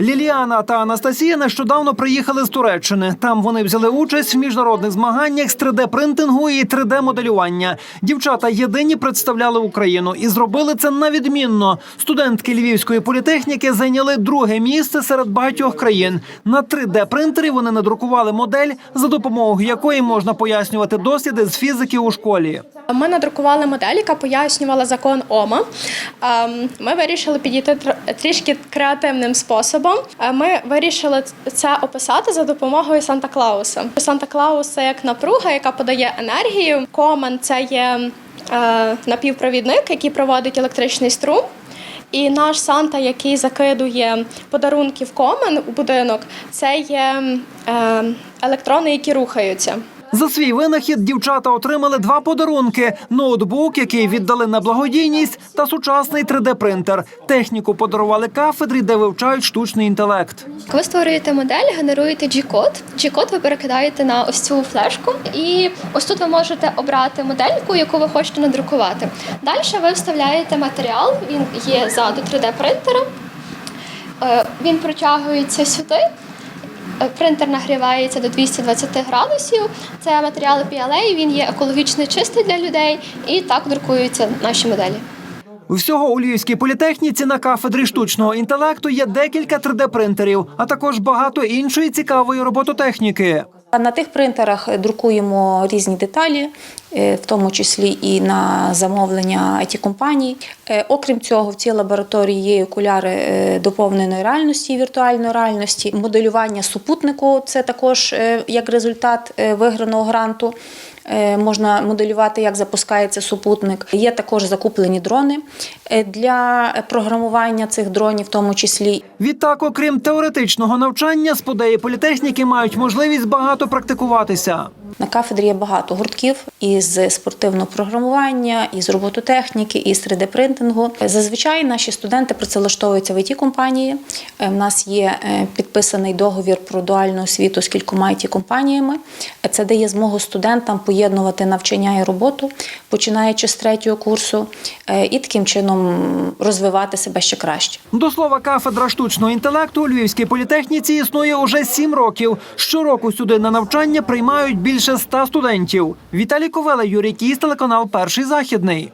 Ліліана та Анастасія нещодавно приїхали з Туреччини. Там вони взяли участь в міжнародних змаганнях з 3D-принтингу і 3D-моделювання. Дівчата єдині представляли Україну і зробили це на відмінно. Студентки Львівської політехніки зайняли друге місце серед багатьох країн. На 3D-принтері вони надрукували модель, за допомогою якої можна пояснювати досліди з фізики у школі. Ми надрукували модель, яка пояснювала закон Ома. Ем, Ми вирішили підійти трішки креативним способом. Е, Ми вирішили це описати за допомогою Санта Клауса. Санта Клаус це як напруга, яка подає енергію. Комен це є е, напівпровідник, який проводить електричний струм. І наш Санта, який закидує подарунки в комен у будинок, це є е, електрони, які рухаються. За свій винахід дівчата отримали два подарунки: ноутбук, який віддали на благодійність, та сучасний 3D-принтер. Техніку подарували кафедрі, де вивчають штучний інтелект. Ви створюєте модель, генеруєте G-код. G-код ви перекидаєте на ось цю флешку, і ось тут ви можете обрати модельку, яку ви хочете надрукувати. Далі ви вставляєте матеріал, він є ззаду 3D-принтера. Е, Він протягується сюди. Е, Принтер нагрівається до 220 градусів. Це матеріал PLA, він є екологічно чистий для людей, і так друкуються наші моделі. Всього у Львівській політехніці на кафедрі штучного інтелекту є декілька 3D-принтерів, а також багато іншої цікавої робототехніки. На тих принтерах друкуємо різні деталі, е, в тому числі і на замовлення it компаній. Е, Окрім цього, в цій лабораторії є окуляри е, доповненої реальності і віртуальної реальності, моделювання супутнику це також як результат виграного гранту. Е, Можна моделювати, як запускається супутник. Є також закуплені дрони е, для програмування цих дронів, в тому числі Відтак, окрім теоретичного навчання, сподеї політехніки мають можливість багато практикуватися. На кафедрі є багато гуртків із спортивного програмування, із робототехніки, із 3D-принтингу. Зазвичай наші студенти працевлаштовуються в it компанії. У нас є е, підписаний договір про дуальну освіту з кількома it компаніями. Це дає змогу студентам поєднувати навчання і роботу, починаючи з третього курсу, е, і таким чином розвивати себе ще краще. До слова, кафедра штучного інтелекту у Львівській політехніці існує уже сім років. Щороку сюди на навчання приймають більше ста студентів. Віталій Ковела, Юрій Кіс, телеканал Перший західний.